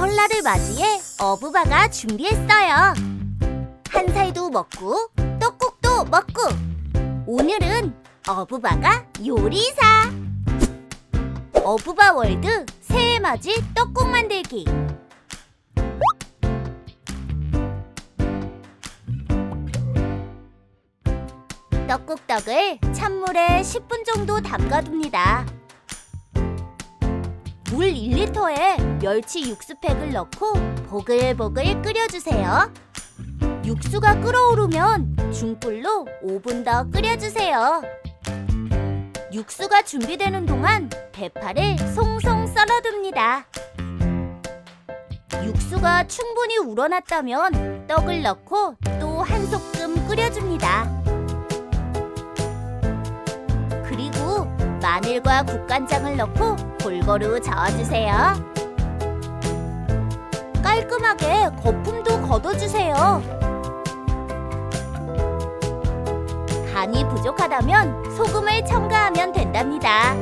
설날을 맞이해 어부바가 준비했어요. 한살도 먹고 떡국도 먹고 오늘은 어부바가 요리사 어부바 월드 새해 맞이 떡국 만들기 떡국떡을 찬물에 10분 정도 담가둡니다. 물 1리터에 멸치 육수팩을 넣고 보글보글 끓여주세요. 육수가 끓어오르면 중불로 5분 더 끓여주세요. 육수가 준비되는 동안 대파를 송송 썰어둡니다. 육수가 충분히 우러났다면 떡을 넣고 또 한 소끔 끓여줍니다. 그리고 마늘과 국간장을 넣고 골고루 저어주세요. 깔끔하게 거품도 걷어주세요. 간이 부족하다면 소금을 첨가하면 된답니다.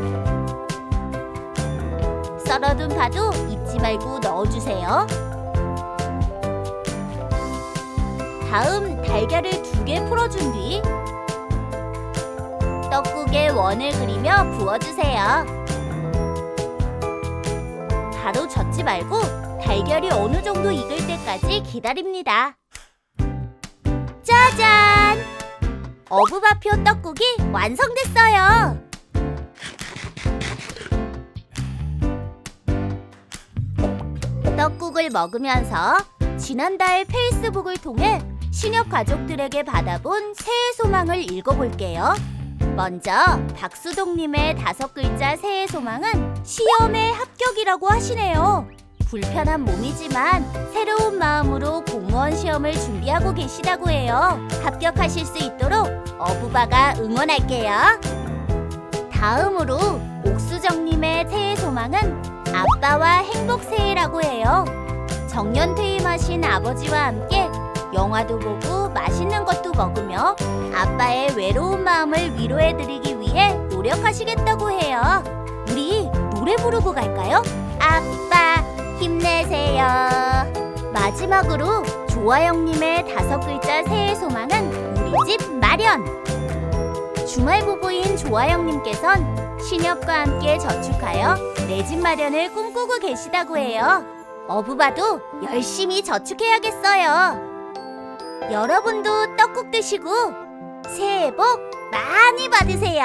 썰어둔 파도 잊지 말고 넣어주세요. 다음 달걀을 두 개 풀어준 뒤 떡국에 원을 그리며 부어주세요. 바로 젓지 말고 달걀이 어느 정도 익을 때까지 기다립니다. 짜잔! 어부바표 떡국이 완성됐어요. 떡국을 먹으면서 지난달 페이스북을 통해 신협 가족들에게 받아본 새해 소망을 읽어볼게요. 먼저 박수동님의 다섯 글자 새해 소망은 시험에 합격이라고 하시네요. 불편한 몸이지만 새로운 마음으로 공무원 시험을 준비하고 계시다고 해요. 합격하실 수 있도록 어부바가 응원할게요. 다음으로 옥수정님의 새해 소망은 아빠와 행복 새해라고 해요. 정년 퇴임하신 아버지와 함께 영화도 보고 맛있는 것도 먹으며 아빠의 외로운 마음을 위로해드리기 위해 노력하시겠다고 해요. 우리 노래 부르고 갈까요? 아빠 힘내세요. 마지막으로 조아영님의 다섯 글자 새해 소망은 우리 집 마련. 주말 부부인 조아영님께선 신협과 함께 저축하여 내 집 마련을 꿈꾸고 계시다고 해요. 어부바도 열심히 저축해야겠어요. 여러분도 떡국 드시고 새해 복 많이 받으세요.